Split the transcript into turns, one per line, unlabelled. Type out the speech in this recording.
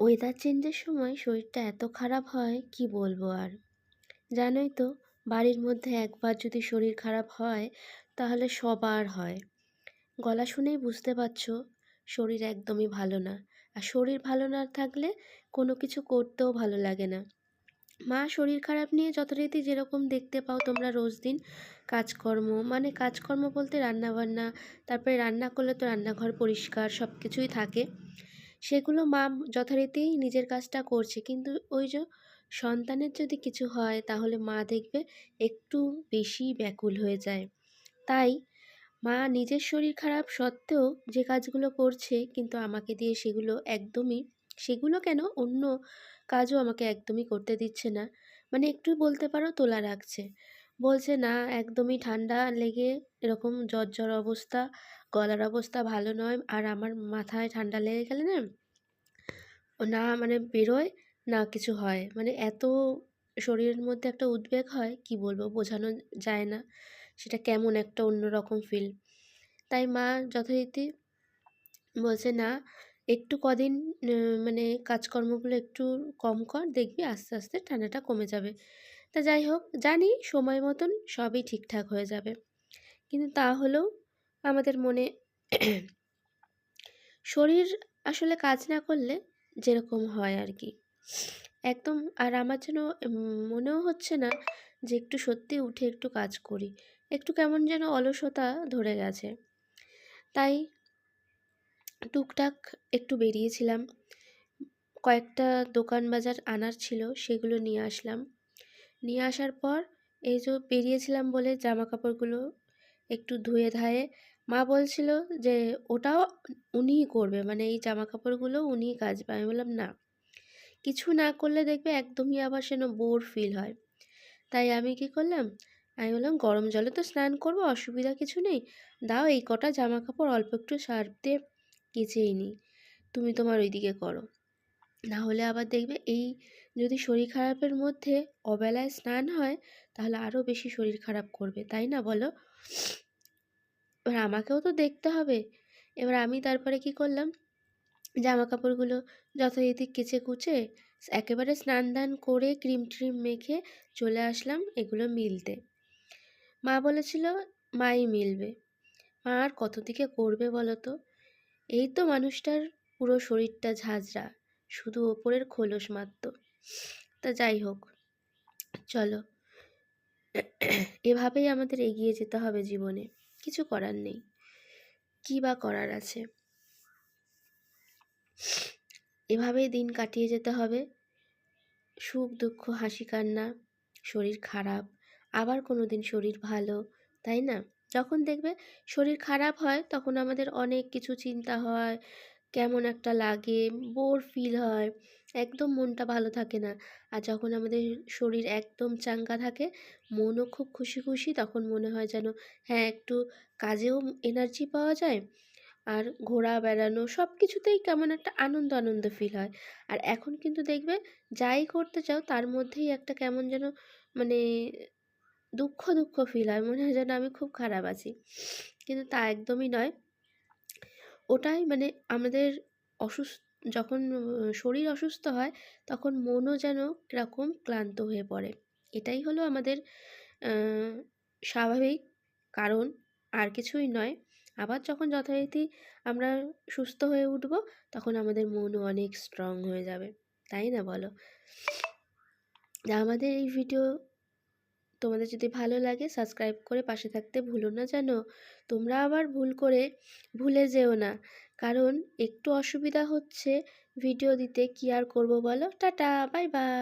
Weather চেঞ্জের সময় শরীরটা এত খারাপ হয়, কি বলব আর? জানোই তো, বাড়ির মধ্যে একবার যদি শরীর খারাপ হয়, তাহলে সবার হয়। গলা শুনেই বুঝতে পারছ, শরীর একদমই ভালো না। আর শরীর ভালো না থাকলে কোনো কিছু করতেও ভালো লাগে না। মা, শরীর খারাপ নিয়ে যথারীতি যেরকম দেখতে পাও তোমরা রোজ দিন, কাজকর্ম মানে কাজকর্ম বলতে রান্নাবান্না, তারপরে রান্না করলে তো রান্নাঘর পরিষ্কার সব কিছুই থাকে। সেগুলো মা যথারীতি নিজের কাজটা করছে। কিন্তু ওই যে সন্তানের যদি কিছু হয়, তাহলে মা দেখবে একটু বেশি ব্যাকুল হয়ে যায়। তাই মা নিজের শরীর খারাপ সত্ত্বেও যে কাজগুলো করছে, কিন্তু আমাকে দিয়ে সেগুলো একদমই, সেগুলো কেন অন্য কাজও আমাকে একদমই করতে দিচ্ছে না। মানে একটু বলতে পারো, তোলা রাখছে। বলছে, না, একদমই ঠান্ডা লেগে এরকম জ্বর জ্বর অবস্থা গলার অবস্থা ভালো নয় আর আমার মাথায় ঠান্ডা লেগে গেলে না না মানে বেরোয় না কিছু হয়। মানে এত শরীরের মধ্যে একটা উদ্বেগ হয়, কি বলব বোঝানো যায় না। সেটা কেমন একটা অন্যরকম ফিল তাই মা যথারীতি বলছে, না, একটু কদিন মানে কাজকর্মগুলো একটু কম কর, দেখবি আস্তে আস্তে ঠান্ডাটা কমে যাবে। তা যাই হোক, জানি সময় মতন সবই ঠিকঠাক হয়ে যাবে। কিন্তু তা হলেও আমাদের মনে শরীর আসলে কাজ না করলে যেরকম হয় আর কি। একদম আর আমার যেন মনেও হচ্ছে না যে একটু সত্যি উঠে একটু কাজ করি। একটু কেমন যেন অলসতা ধরে গেছে। তাই টুকটাক একটু বেরিয়েছিলাম। কয়েকটা দোকান বাজার আনার ছিল, সেগুলো নিয়ে আসলাম। নিয়ে আসার পর এই যে বেরিয়েছিলাম বলে জামা কাপড়গুলো একটু ধুয়ে ধায়ে। মা বলছিল যে, ওটাও উনিই করবে মানে এই জামা কাপড়গুলো উনিই কাচবে। আমি বললাম, না। কিছু না করলে দেখবে একদমই আবার যেন বোর ফিল হয়। তাই আমি কি করলাম? আমি বললাম, গরম জলে তো স্নান করব, অসুবিধা কিছু নেই। দাও এই কটা জামা কাপড় অল্প একটু সার্ফ দিয়ে কেচেই নিই। তুমি তোমার ওইদিকে করো। না হলে আবার দেখবে এই যদি শরীর খারাপের মধ্যে অবেলায় স্নান হয়, তাহলে আরও বেশি শরীর খারাপ করবে। তাই না বলো? এবার আমাকেও তো দেখতে হবে। এবার আমি তারপরে কি করলাম? জামা কাপড়গুলো যথারীতি কেচে কুচে একেবারে স্নান দান করে ক্রিম ট্রিম মেখে চলে আসলাম এগুলো মিলতে। মা বলেছিল, মাই মিলবে। মা আর কত দিকে করবে বলো তো? এই তো মানুষটার পুরো শরীরটা ঝাঁঝরা, শুধু ওপরের খোলস মাত্র। তা যাই হোক, চলো। এভাবেই আমাদের এগিয়ে যেতে হবে জীবনে। কিছু করার নেই। কি বা করার আছে? এভাবেই দিন কাটিয়ে যেতে হবে। সুখ, দুঃখ, হাসি, কান্না, শরীর খারাপ। আবার কোনো দিন শরীর ভালো, তাই না? যখন দেখবে শরীর খারাপ হয়, তখন আমাদের অনেক কিছু চিন্তা হয় কেমন একটা লাগে বোর ফিল হয়, একদম মনটা ভালো থাকে না। আর যখন আমাদের শরীর একদম চাঙ্গা থাকে, মনও খুব খুশি খুশি, তখন মনে হয় যেন হ্যাঁ একটু কাজেও এনার্জি পাওয়া যায়। আর ঘোরা, বেড়ানো সব কিছুতেই কেমন একটা আনন্দ আনন্দ ফিল হয়। আর এখন কিন্তু দেখবে, যাই করতে চাও, তার মধ্যেই একটা কেমন যেন মানে দুঃখ দুঃখ ফিল হয়। মনে হয় যেন আমি খুব খারাপ আছি। কিন্তু তা একদমই নয়। ওটাই মানে আমাদের অসুস্থ, যখন শরীর অসুস্থ হয়, তখন মনও যেন কীরকম ক্লান্ত হয়ে পড়ে। এটাই হলো আমাদের স্বাভাবিক কারণ, আর কিছুই নয়। আবার যখন যথারীতি আমরা সুস্থ হয়ে উঠব, তখন আমাদের মনও অনেক স্ট্রং হয়ে যাবে। তাই না বলো? আমাদের এই ভিডিও তোমাদের যদি ভালো লাগে সাবস্ক্রাইব করে পাশে থাকতে ভুলো না যেন। তোমরা আবার ভুল করে ভুলে যেও না। কারণ একটু অসুবিধা হচ্ছে ভিডিও দিতে কি আর করব বলো? Tata bye bye